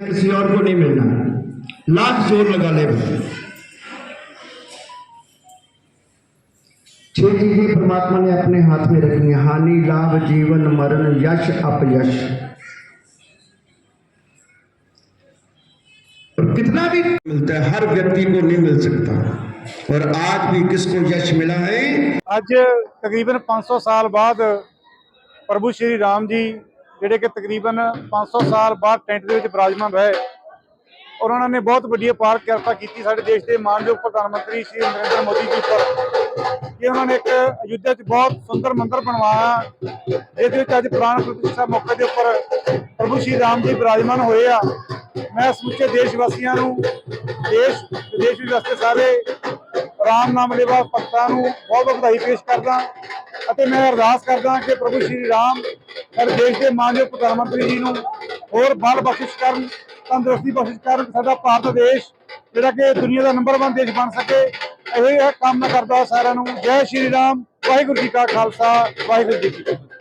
किसी और को नहीं मिलना। लाख ज़ोर लगा ले। छह चीज़ें परमात्मा ने अपने हाथ में रखी है। हानि, लाभ, जीवन, मरण, यश, अपयश। और कितना भी मिलता है, हर व्यक्ति को नहीं मिल सकता। और आज भी किसको यश मिला है? आज तकरीबन 500 साल बाद प्रभु श्री राम जी ਜਿਹੜੇ ਕਿ ਤਕਰੀਬਨ 500 ਸਾਲ ਬਾਅਦ ਟੈਂਟ ਦੇ ਵਿੱਚ ਬਿਰਾਜਮਾਨ ਰਹੇ। ਔਰ ਉਹਨਾਂ ਨੇ ਬਹੁਤ ਵੱਡੀ ਅਪਾਰ ਕਿਰਪਾ ਕੀਤੀ ਸਾਡੇ ਦੇਸ਼ ਦੇ ਮਾਨਯੋਗ ਪ੍ਰਧਾਨ ਮੰਤਰੀ ਸ਼੍ਰੀ ਨਰਿੰਦਰ ਮੋਦੀ ਜੀ ਉੱਪਰ। ਕਿ ਉਹਨਾਂ ਨੇ ਇੱਕ ਅਯੁੱਧਿਆ 'ਚ ਬਹੁਤ ਸੁੰਦਰ ਮੰਦਿਰ ਬਣਵਾਇਆ ਜਿਹਦੇ ਵਿੱਚ ਅੱਜ ਪ੍ਰਾਣ ਪ੍ਰਤਿਸ਼ਠਾ ਮੌਕੇ ਦੇ ਉੱਪਰ ਪ੍ਰਭੂ ਸ਼੍ਰੀ ਰਾਮ ਜੀ ਬਿਰਾਜਮਾਨ ਹੋਏ ਆ। ਮੈਂ ਸਮੁੱਚੇ ਦੇਸ਼ ਵਾਸੀਆਂ ਨੂੰ, ਦੇਸ਼ ਵਿਦੇਸ਼ ਵਿੱਚ ਵਸਦੇ ਸਾਰੇ ਰਾਮ ਨਾਮ ਲੈਵਾ ਭਗਤਾਂ ਨੂੰ ਬਹੁਤ ਬਹੁਤ ਵਧਾਈ ਪੇਸ਼ ਕਰਦਾ ਅਤੇ ਮੈਂ ਅਰਦਾਸ ਕਰਦਾ ਕਿ ਪ੍ਰਭੂ ਸ਼੍ਰੀ ਰਾਮ ਸਾਡੇ ਦੇਸ਼ ਦੇ ਮਾਨਯੋਗ ਪ੍ਰਧਾਨ ਮੰਤਰੀ ਜੀ ਨੂੰ ਹੋਰ ਬਲ ਬਖਸ਼ਿਸ਼ ਕਰਨ, ਤੰਦਰੁਸਤੀ ਬਖਸ਼ਿਸ਼ ਕਰਨ, ਸਾਡਾ ਭਾਰਤ ਦੇਸ਼ ਜਿਹੜਾ ਕਿ ਦੁਨੀਆ ਦਾ ਨੰਬਰ 1 ਦੇਸ਼ ਬਣ ਸਕੇ, ਇਹ ਇਹ ਕੰਮ ਕਰਦਾ ਸਾਰਿਆਂ ਨੂੰ। ਜੈ ਸ਼੍ਰੀ ਰਾਮ, ਵਾਹਿਗੁਰੂ ਜੀ ਕਾ ਖਾਲਸਾ, ਵਾਹਿਗੁਰੂ ਜੀ ਕੀ ਫਤਿਹ।